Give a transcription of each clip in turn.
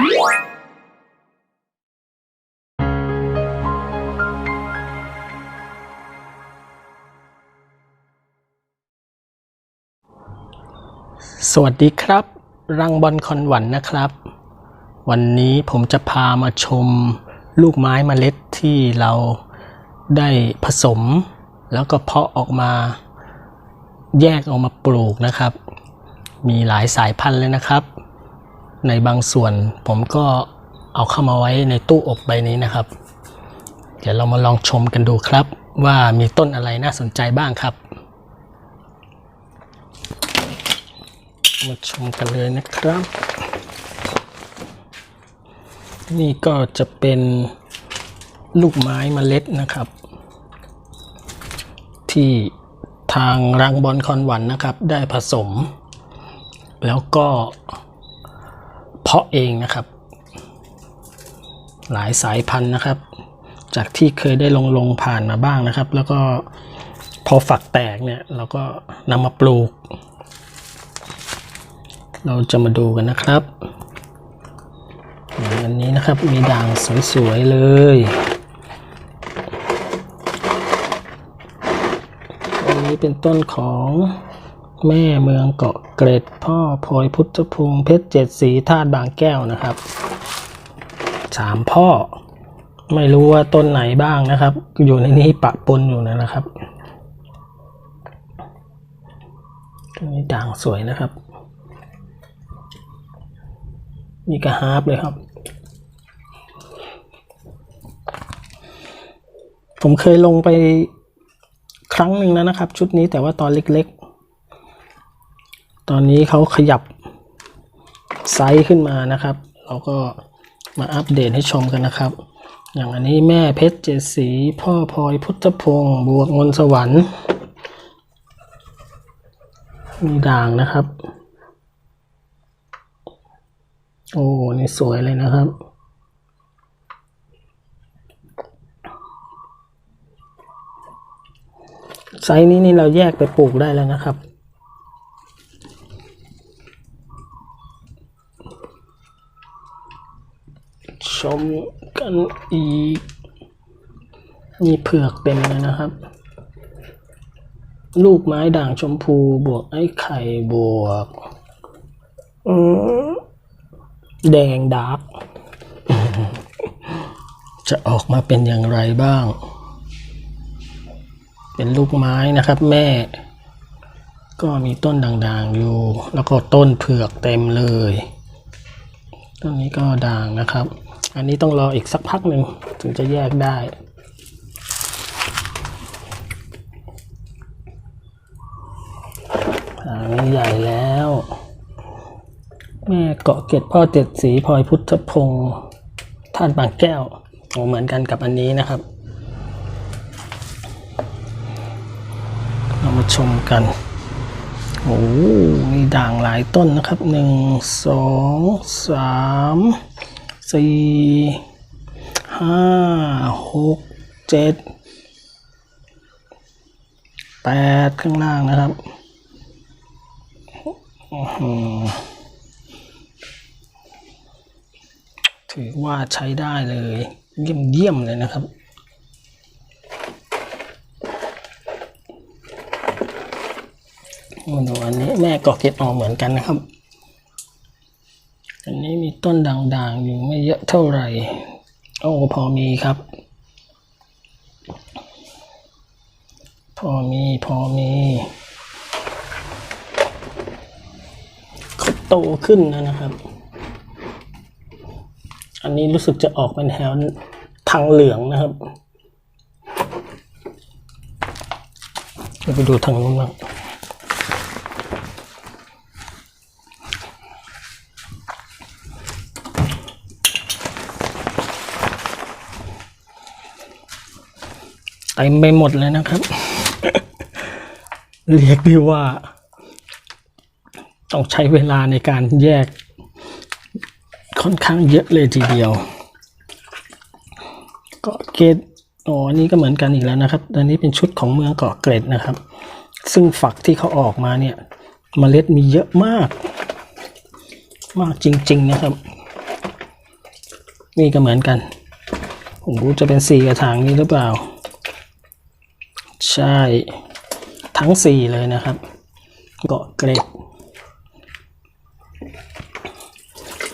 สวัสดีครับ รังบอลคอนหวันนะครับ วันนี้ผมจะพามาชมลูกไม้เมล็ดที่เราได้ผสม แล้วก็เพาะออกมา แยกออกมาปลูกนะครับ มีหลายสายพันธุ์เลยนะครับ ในบางส่วนผมก็เอาเข้ามาไว้ในตู้อบใบนี้นะครับ เดี๋ยวเรามาลองชมกันดูครับ ว่ามีต้นอะไรน่าสนใจบ้างครับ มาชมกันเลยนะครับ นี่ก็จะเป็นลูกไม้เมล็ดนะครับ ที่ทางรังบอลคอนหวันนะครับ ได้ผสม แล้วก็ เพาะเองนะครับ หลายสายพันธุ์นะครับ จากที่เคยได้ลงลงผ่านมาบ้างนะครับ แล้วก็พอฝักแตกเนี่ยเราก็นำมาปลูก เราจะมาดูกันนะครับอันนี้นะครับมีด่างสวยๆเลยอันนี้เป็นต้นของ แม่เมืองเกาะเกร็ดพ่อพลอยพุทธพงศ์เพชรเจ็ดสีธาตุบางแก้วนะครับสามพ่อ ไม่รู้ว่าต้นไหนบ้างนะครับ อยู่ในนี้ปะปนอยู่นะครับต้นนี้ด่างสวยนะครับนี่ก็ฮาร์ปเลยครับ ผมเคยลงไปครั้งหนึ่งแล้วนะครับ ชุดนี้แต่ว่าตอนเล็กๆ ตอนนี้เขาขยับไซส์ขึ้นมานะครับ เราก็มาอัปเดตให้ชมกันนะครับ อย่างอันนี้แม่เพชรเจ็ดสี พ่อพลอยพุทธพงศ์บวกมนสวรรค์มีด่างนะครับ โอ้นี่สวยเลยนะครับ ไซส์นี้นี่เราแยกไปปลูกได้แล้วนะครับ ชมกันอีกมีเผือกเต็มเลยนะครับ ลูกไม้ด่างชมพูบวกไอ้ไข่บวกแดงดาร์กจะออกมาเป็นอย่างไรบ้าง เป็นลูกไม้นะครับ แม่ ก็มีต้นด่างๆอยู่ แล้วก็ต้นเผือกเต็มเลย ต้นนี้ก็ด่างนะครับ อันนี้ต้องรออีกสักพักหนึ่งถึงจะแยกได้อันนี้ใหญ่แล้ว แม่เกาะเกตพ่อเจ็ดสีพลอยพุทธพงศ์ท่านบางแก้วโอ้เหมือนกันกับอันนี้นะครับ เรามาชมกันโอ้มีด่างหลายต้นนะครับหนึ่งสองสาม สี่ห้าหกเจ็ดแปดข้างล่างนะครับถือว่าใช้ได้เลย เยี่ยมเยี่ยมเลยนะครับดูอันนี้แม่ก็เก็บออกเหมือนกันนะครับ ต้นด่างๆ อยู่ไม่เยอะเท่าไหร่ โอ้พอมีครับ พอมีพอมีเขาโตขึ้นแล้วนะครับ อันนี้รู้สึกจะออกเป็นแถวทางเหลืองนะครับ ไปดูทางนู้นบ้าง เต็มไปหมดเลยนะครับ เรียกได้ว่า ต้องใช้เวลาในการแยก ค่อนข้างเยอะเลยทีเดียว เกาะเกร็ดอ๋ออันนี้ก็เหมือนกันอีกแล้วนะครับอันนี้เป็นชุดของเมืองเกาะเกร็ดนะครับ ซึ่งฝักที่เขาออกมาเนี่ยเมล็ดมีเยอะมาก มากจริง ๆ นะครับ นี่ก็เหมือนกัน ผมรู้จะเป็นสี่กระถางนี้หรือเปล่า ใช่ทั้งสี่เลยนะครับ เกาะเกร็ด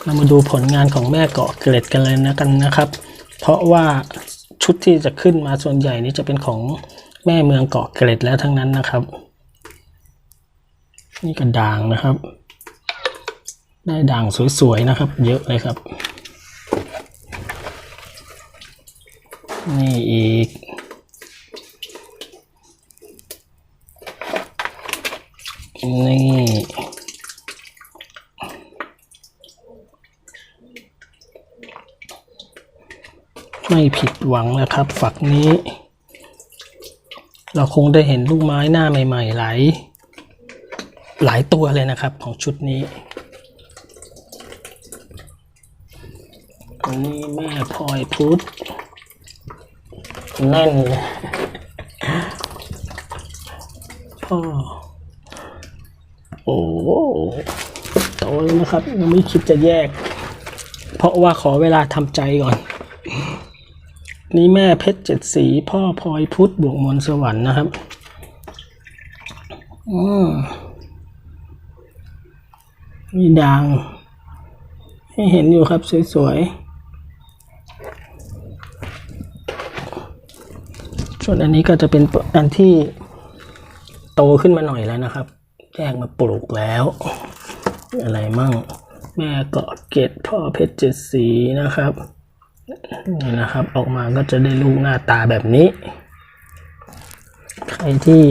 เรามาดูผลงานของแม่เกาะเกร็ดกันเลยนะกันนะครับ เพราะว่าชุดที่จะขึ้นมาส่วนใหญ่นี้จะเป็นของแม่เมืองเกาะเกร็ดแล้วทั้งนั้นนะครับ นี่กระด่างนะครับ ได้ด่างสวยๆนะครับ เยอะเลยครับ นี่อีก นี่ ไม่ผิดหวังนะครับ ฝักนี้ เราคงได้เห็นลูกไม้หน้าใหม่ ๆ หลาย หลายตัวเลยนะครับของชุดนี้อันนี้แม่พลอยพุทธแน่นเลยพ่อ โอ้โหโตแล้วนะครับยังไม่คิดจะแยก เพราะว่าขอเวลาทำใจก่อน นี่แม่เพชรเจ็ดสี พ่อพลอยพุทธบวกมนสวรรค์นะครับอืมมีดังให้เห็นอยู่ครับสวยๆ ส่วนอันนี้ก็จะเป็นอันที่โตขึ้นมาหน่อยแล้วนะครับ แยกมาปลูกแล้ว อะไรมั่ง แม่เกาะเกตพ่อเพชรเจ็ดสีนะครับนี่นะครับ ออกมาก็จะได้ลูกหน้าตาแบบนี้ ใครที่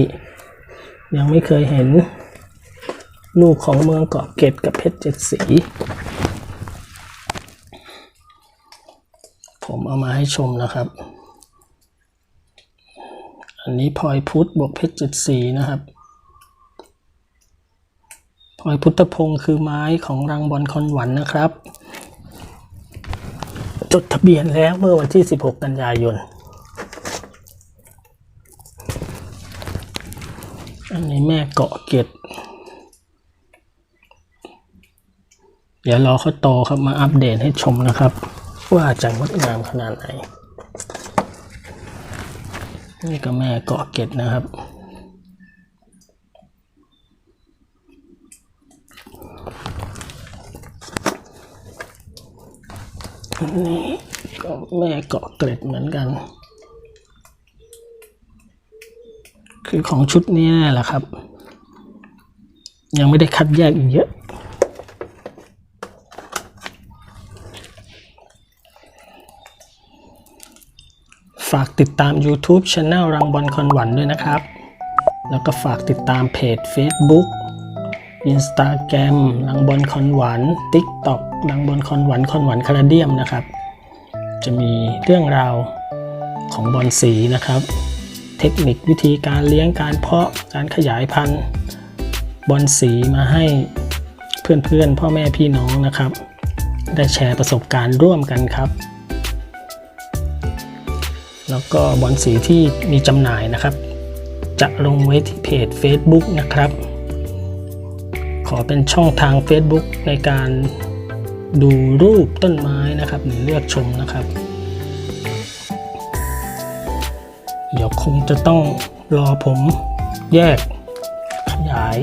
ยังไม่เคยเห็น ลูกของเมืองเกาะเกตกับเพชรเจ็ดสี ผมเอามาให้ชมนะครับ อันนี้พลอยพุทธบวกเพชรเจ็ดสีนะครับ พลอยพุทธพงศ์คือไม้ของรังบอลคอนหวันนะครับ จดทะเบียนแล้วเมื่อวันที่ 16 กันยายน อันนี้แม่เกาะเกตเดี๋ยวรอเขาโตครับมาอัปเดตให้ชมนะครับ ว่าจะงดงามขนาดไหน นี่ก็แม่เกาะเกตนะครับ อันนี้ก็แม่เกาะเกร็ดเหมือนกัน คือของชุดนี้แหละครับ ยังไม่ได้คัดแยกอีกเยอะฝากติดตาม YouTube Channel รังบอลคอนหวันด้วยนะครับ แล้วก็ฝากติดตามเพจ Facebook Instagram รังบอลคอนหวัน TikTok รังบอลคอนหวันคอนหวันคาราเดียมนะครับ จะมีเรื่องราวของบอลสีนะครับ เทคนิควิธีการเลี้ยงการเพาะการขยายพันธุ์บอลสีมาให้เพื่อนๆ พ่อแม่พี่น้องนะครับ ได้แชร์ประสบการณ์ร่วมกันครับ แล้วก็บอลสีที่มีจำหน่ายนะครับ จะลงไว้ที่เพจ Facebook นะครับ ขอเป็นช่องทาง Facebook ในการดูรูปต้นไม้นะครับ หรือเลือกชมนะครับ เดี๋ยวคงจะต้องรอผมแยกขยาย